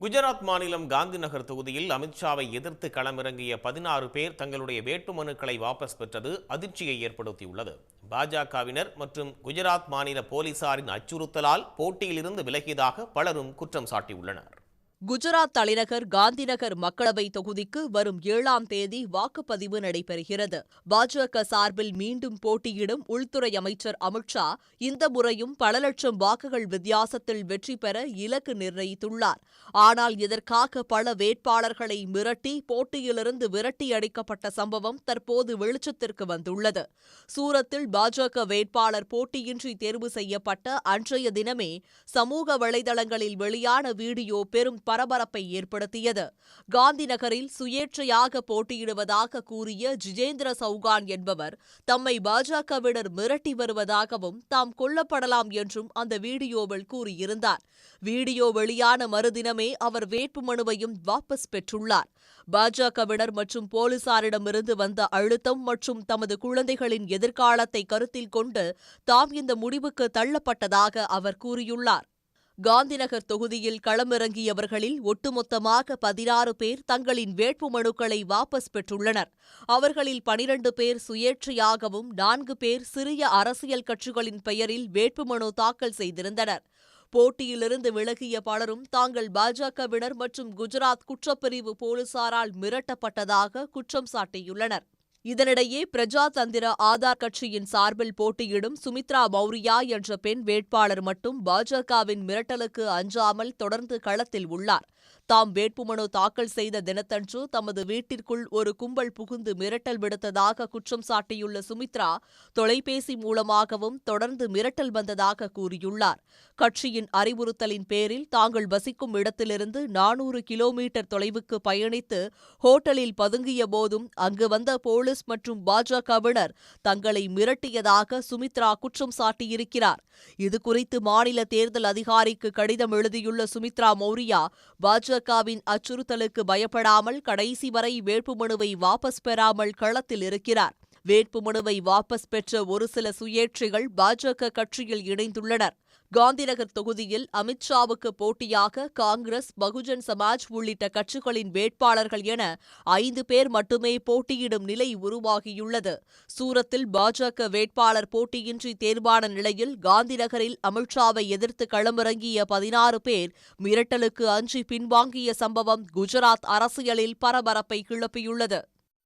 குஜராத் மாநிலம் காந்திநகர் தொகுதியில் அமித்ஷாவை எதிர்த்து களமிறங்கிய பதினாறு பேர் தங்களுடைய வேட்புமனுக்களை வாபஸ் பெற்றது அதிர்ச்சியை ஏற்படுத்தியுள்ளது. பாஜகவினர் மற்றும் குஜராத் மாநில போலீசாரின் அச்சுறுத்தலால் போட்டியிலிருந்து விலகியதாக பலரும் குற்றம் சாட்டியுள்ளனர். குஜராத் தலைநகர் காந்திநகர் மக்களவை தொகுதிக்கு வரும் ஏழாம் தேதி வாக்குப்பதிவு நடைபெறுகிறது. பாஜக சார்பில் மீண்டும் போட்டியிடும் உள்துறை அமைச்சர் அமித்ஷா இந்த முறையும் பல லட்சம் வாக்குகள் வித்தியாசத்தில் வெற்றி பெற இலக்கு நிர்ணயித்துள்ளார். ஆனால் இதற்காக பல வேட்பாளர்களை மிரட்டி போட்டியிலிருந்து விரட்டி அடிக்கப்பட்ட சம்பவம் தற்போது வெளிச்சத்திற்கு வந்துள்ளது. சூரத்தில் பாஜக வேட்பாளர் போட்டியின்றி தேர்வு செய்யப்பட்ட அன்றைய தினமே சமூக வலைதளங்களில் வெளியான வீடியோ பெரும் பரபரப்பை ஏற்படுத்தியது. காந்தி நகரில் சுயேட்சையாக போட்டியிடுவதாக கூறிய ஜிஜேந்திர சவுகான் என்பவர் தம்மை பாஜகவினர் மிரட்டி வருவதாகவும் தாம் கொல்லப்படலாம் என்றும் அந்த வீடியோவில் கூறியிருந்தார். வீடியோ வெளியான மறுதினமே அவர் வேட்புமனுவையும் வாபஸ் பெற்றுள்ளார். பாஜகவினர் மற்றும் போலீசாரிடமிருந்து வந்த அழுத்தம் மற்றும் தமது குழந்தைகளின் எதிர்காலத்தை கருத்தில் கொண்டு தாம் இந்த முடிவுக்கு தள்ளப்பட்டதாக அவர் கூறியுள்ளார். காந்திநகர் தொகுதியில் களமிறங்கியவர்களில் ஒட்டுமொத்தமாக பதினாறு பேர் தங்களின் வேட்புமனுக்களை வாபஸ் பெற்றுள்ளனர். அவர்களில் பனிரண்டு பேர் சுயேட்சையாகவும் நான்கு பேர் சிறிய அரசியல் கட்சிகளின் பெயரில் வேட்புமனு தாக்கல் செய்திருந்தனர். போட்டியிலிருந்து விலகிய பலரும் தாங்கள் பாஜகவினர் மற்றும் குஜராத் குற்றப்பிரிவு போலீசாரால் மிரட்டப்பட்டதாக குற்றம் சாட்டியுள்ளனர். இதனிடையே பிரஜாதந்திர ஆதார் கட்சியின் சார்பில் போட்டியிடும் சுமித்ரா மௌரியா என்ற பெண் வேட்பாளர் மட்டும் பாஜகவின் மிரட்டலுக்கு அஞ்சாமல் தொடர்ந்து களத்தில் உள்ளார். தாம் வேட்புமனு தாக்கல் செய்த தினத்தன்று தமது வீட்டிற்குள் ஒரு கும்பல் புகுந்து மிரட்டல் விடுத்ததாக குற்றம் சாட்டியுள்ள சுமித்ரா தொலைபேசி மூலமாகவும் தொடர்ந்து மிரட்டல் வந்ததாக கூறியுள்ளார். கட்சியின் அறிவுறுத்தலின் பேரில் தாங்கள் வசிக்கும் இடத்திலிருந்து நானூறு கிலோமீட்டர் தொலைவுக்கு பயணித்து ஹோட்டலில் பதுங்கிய போதும் அங்கு வந்த போலீஸ் மற்றும் பாஜகவினர் தங்களை மிரட்டியதாக சுமித்ரா குற்றம் சாட்டியிருக்கிறார். இதுகுறித்து மாநில தேர்தல் அதிகாரிக்கு கடிதம் எழுதியுள்ள சுமித்ரா மௌரியா பாஜகவின் அச்சுறுத்தலுக்கு பயப்படாமல் கடைசி வரை வேட்புமனுவை வாபஸ் பெறாமல் களத்தில் இருக்கிறார். வேட்புமனுவை வாபஸ் பெற்ற ஒரு சில சுயேட்சைகள் பாஜக கட்சியில் இணைந்துள்ளனர். காந்திநகர் தொகுதியில் அமித்ஷாவுக்கு போட்டியாக காங்கிரஸ் பகுஜன் சமாஜ் உள்ளிட்ட கட்சிகளின் வேட்பாளர்கள் என ஐந்து பேர் மட்டுமே போட்டியிடும் நிலை உருவாகியுள்ளது. சூரத்தில் பாஜக வேட்பாளர் போட்டியின்றி தேர்வான நிலையில் காந்திநகரில் அமித்ஷாவை எதிர்த்து களமிறங்கிய பதினாறு பேர் மிரட்டலுக்கு அஞ்சி பின்வாங்கிய சம்பவம் குஜராத் அரசியலில் பரபரப்பை கிளப்பியுள்ளது.